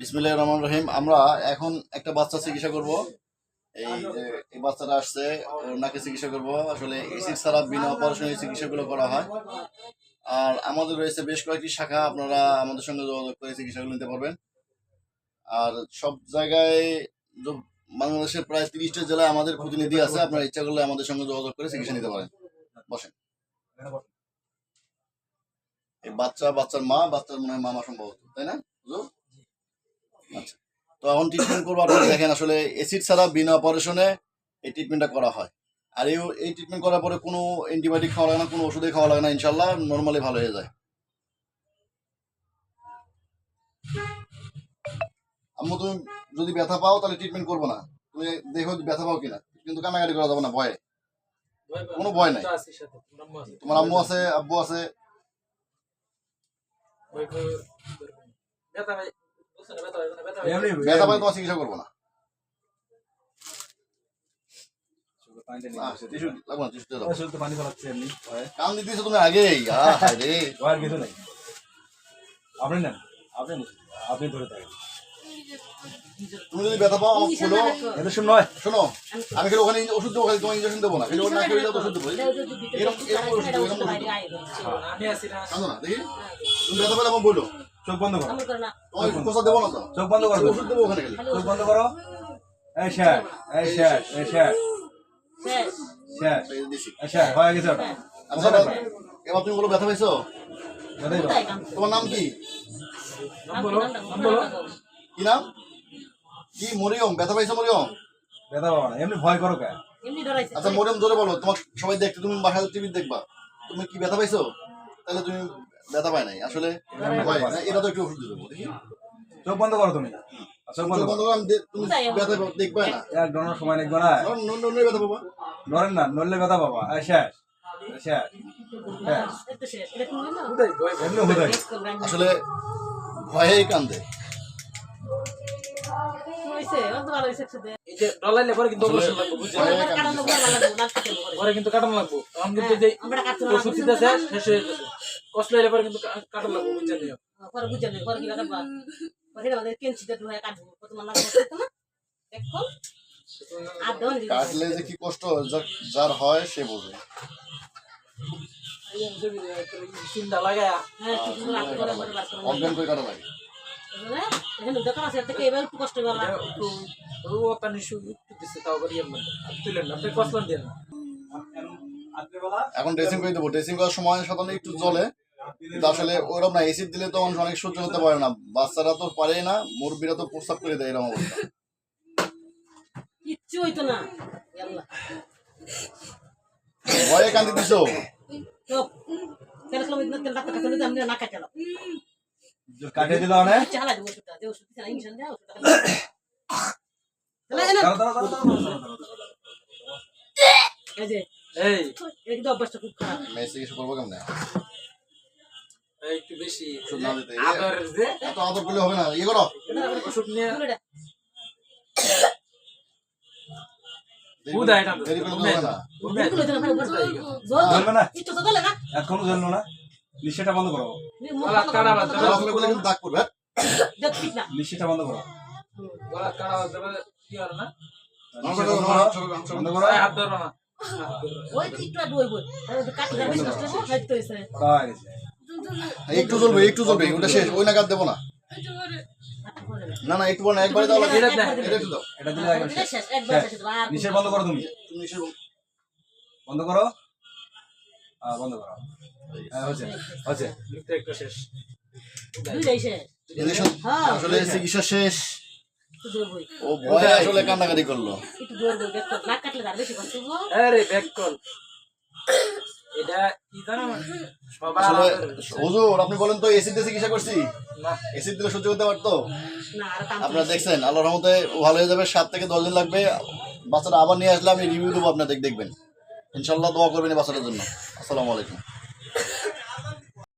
বিসমিল্লাহির রহমান রহিম। আমরা এখন একটা বাচ্চা চিকিৎসা করব। এই যে, এই বাচ্চাটা আসছে, ওর নাকে চিকিৎসা করব। আসলে এসিড ছাড়া বিনা অপারেশনে চিকিৎসাগুলো করা হয়। আর আমাদের রয়েছে বেশ কয়েকটি শাখা, আপনারা আমাদের সঙ্গে যোগাযোগ করে চিকিৎসাগুলো নিতে পারবেন। আর সব জায়গায় বাংলাদেশের প্রায় তিরিশটা জেলায় আমাদের প্রতিনিধি আছে, আপনারা ইচ্ছা করলে আমাদের সঙ্গে যোগাযোগ করে চিকিৎসা নিতে পারেন। বসেন। এই বাচ্চা, বাচ্চার মা, বাচ্চার মনে হয় মামা সম্ভবত, তাই না? আচ্ছা। তো এখন ট্রিটমেন্ট করব আপনারা দেখেন আসলে এসিড ছাড়া বিনা অপারেশনে এই ট্রিটমেন্টটা করা হয়। আর এই এই ট্রিটমেন্ট করার পরে কোনো অ্যান্টিবায়োটিক খাওয়া লাগে না কোনো ওষুধে খাওয়া লাগে না ইনশাল্লাহ নর্মালি ভালো হয়ে যায়। আম্মু তুমি যদি ব্যথা পাও তাহলে ট্রিটমেন্ট করব না। তুমি দেখো ব্যথা পাও কিনা। কিন্তু কান্নাকাটি করা যাবে না ভয়ে। কোনো ভয় নাই। তোমার আম্মু আছে? আব্বু আছে। ব্যথা তোমার চিকিৎসা করব না কাম দিতেছো তুমি আগেই আর কিছু নাই আপনি নেন আপনি আপনি ধরে থাকেন তুমি যদি ব্যথা পাও আমাকে বলো এটা শুন নয় শোনো আমি খালি ওখানে ওষুধ দেবো খালি তোমার ইঞ্জেকশন দেবো না খালি ওর নাকে ওষুধ ওষুধ দেবো এরকম এরকম ওষুধ দেবো এরকম ওষুধ দেবো না দেখি তুমি ব্যথা পেলে আমাকে বলো চোখ বন্ধ করো। তোমাকে কোথা দেবো না তো। চোখ বন্ধ করো। চোখ বন্ধ করো। এই এই এই হয়ে গেছে ওটা। আচ্ছা এবার তুমি বলো ব্যথা পাইছো? তোমার নাম কি? কি নাম? কি মরিয়ম? ব্যথা পাইছো মরিয়ম? ব্যথা পাবা না। এমনি ভয় করো কে আচ্ছা মরিয়ম ধরে বলো। তোমার সবাই দেখতে তুমি বাসায় টিভি দেখবা। তুমি কি ব্যথা পাইছো? তাহলে তুমি ব্যথা পাই নাই। আসলে ভয় এটা তো একটু ওষুধ দেবো চোখ বন্ধ করো তুমি। চোখ বন্ধ করো। আমি তুমি ব্যথা পাবো, না। এক ডনের সময় না ব্যথা পাবা। নড়েন না নড়লে ব্যথা পাবা। আসলে ভয়েই কান্দে। এই যে ডলাইলে পরে কিন্তু অপারেশন লাগবে। বুঝছেন পরে কিন্তু কাটানো লাগবো। কিন্তু যে ওষুধ দিতেছে শেষ হয়ে গেছে। কষ্ট হইলে পরে কিন্তু কা- কাটানো লাগবো বুঝছেন নিও কাটলে যে কি কষ্ট যার- হয় সে বোঝে। চিন্তা অজ্ঞান কাটা লাগে। একটু দিচ্ছে তাও করি দেন না। এখন ড্রেসিং করে দেবো। ড্রেসিং করার সময় সাধারণত একটু জলে কিন্তু আসলে ওইরকম না এসিড দিলে তো মানুষ অনেক সহ্য করতে পারে না। বাচ্চারা তো পারেই না মুরব্বীরা তো প্রস্তাব করে দেয় এরকম অবস্থা। কিচ্ছু হইতো না। ভয়ে কান্দি দিছো? তেল ডাক্তার কাছে দিল অনেক। এই অভ্যাসটা খুব খারাপ। করব কেমনে? একটু বেশি আদর যে এত আদর করলে হবে না ইয়ে করো। ওষুধ নিয়ে এখনও না? নিশ্চয়টা বন্ধ করো। দাগ করবে দেখ নিশ্চয়টা বন্ধ করো। গলা কাটা বাদ দেবে কি আর না? বন্ধ করো বন্ধ করো। হাত ধরো না। ওই আর দুই বই কাটি যাবে কষ্ট হয়ে গেছে। একটু জ্বলবে একটু জ্বলবে ওটা শেষ ওই নাগাদ দেবো না। না না একটু বলো না একবারে দাও এটা এটা একটু দাও। এটা দিলে একবার শেষ। শেষ একবার শেষ আর বন্ধ করো তুমি। তুমি বন্ধ। করো? হ্যাঁ বন্ধ করো। হ্যাঁ হচ্ছে হচ্ছে লিখতে একটু শেষ। দুইটাই শেষ। হ্যাঁ। আসলে চিকিৎসা শেষ। ও ভয়ে আসলে কান্নাকাটি করল। একটু জোর না কাটলে আর বেশি কষ্ট হব। আরে ব্যাক কল এটা কি জানো? সবার হুজুর আপনি বলেন তো এসি দিয়ে চিকিৎসা করছি? না। এসিড দিলে সহ্য করতে পারতো? আপনারা দেখছেন আল্লাহর রহমতে ভালো হয়ে যাবে সাত থেকে দশ দিন লাগবে। বাচ্চাটা আবার নিয়ে আসলে আমি রিভিউ দেবো আপনাদের দেখবেন। ইনশাল্লাহ দোয়া করবেন এই বাচ্চাটার জন্য। আসসালামু আলাইকুম।